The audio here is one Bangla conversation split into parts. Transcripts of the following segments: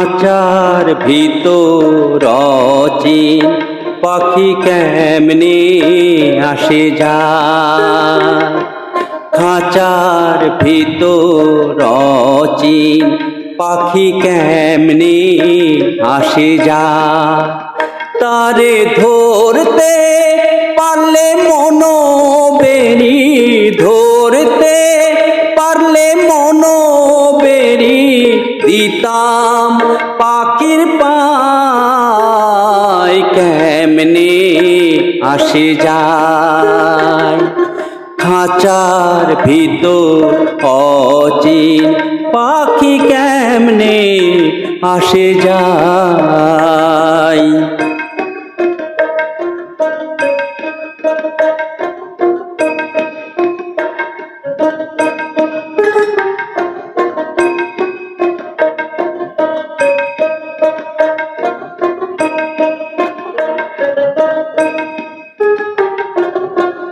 খাঁচার ভিতর অচিন পাখি কেমনে আসে যা। খাঁচার ভিতর অচিন পাখি কেমনে আসে যা। তারে ধরতে পারলে মনো বেরি ধরতে পারলে মনো দিতাম পাখির পায় কেমনে আসে যায়। খাঁচার ভিতর অচিন পাখি কেমনে আসে যায়।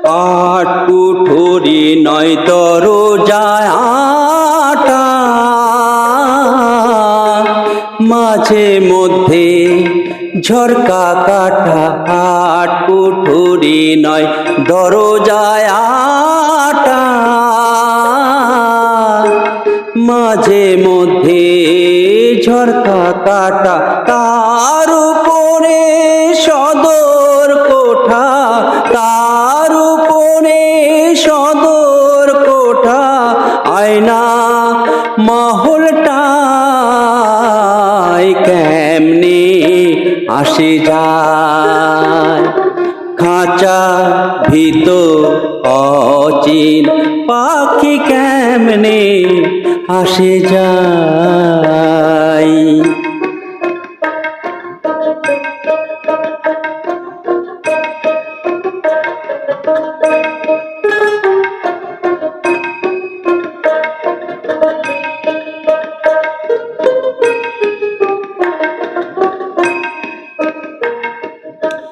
পাট কুঠুরি নয় তর যায় আটা। মাঝে মধ্যে ঝরকা কাটা হাট কুঠুরি নয় দরজায় আটা। মাঝে মধ্যে ঝরকা কাটা তার উপরে সদর সদর কোঠা আয়না মহলটাই কেমনে আসে যায়। খাঁচা ভিতর অচিন পাখি কেমনে আসে যায়।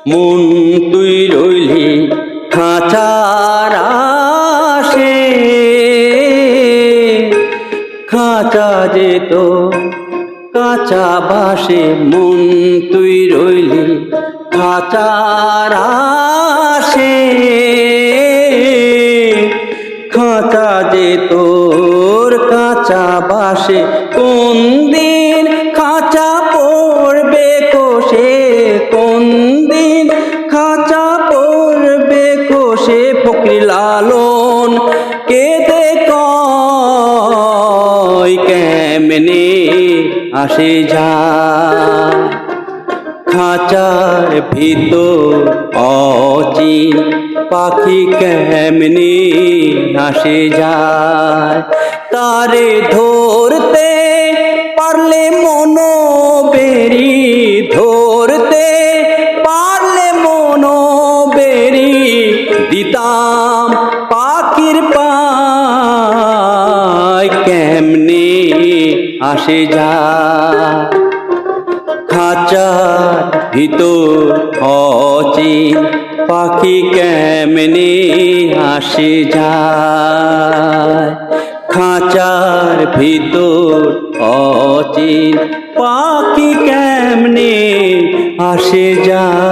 মন তুই রইলি খাঁচার আসে খাঁচা যেত কাঁচা বাসে মন তুই রইলি খাঁচার আসে খাঁচা যে তোর কাঁচা বাসে কোন দিন লালন কেতে কয়, কেমনে আসে যায় খাঁচার ভিতর অচিন পাখি কেমনি আসে যায়? তারে ধরতে পারলে মনো দিতাম পাখির পায় কেমনি আসে যায় খাঁচার ভিতর অচিন পাখি কেমনে আসে যায় খাঁচার ভিতর অচিন পাখি কেমনে আসে যায়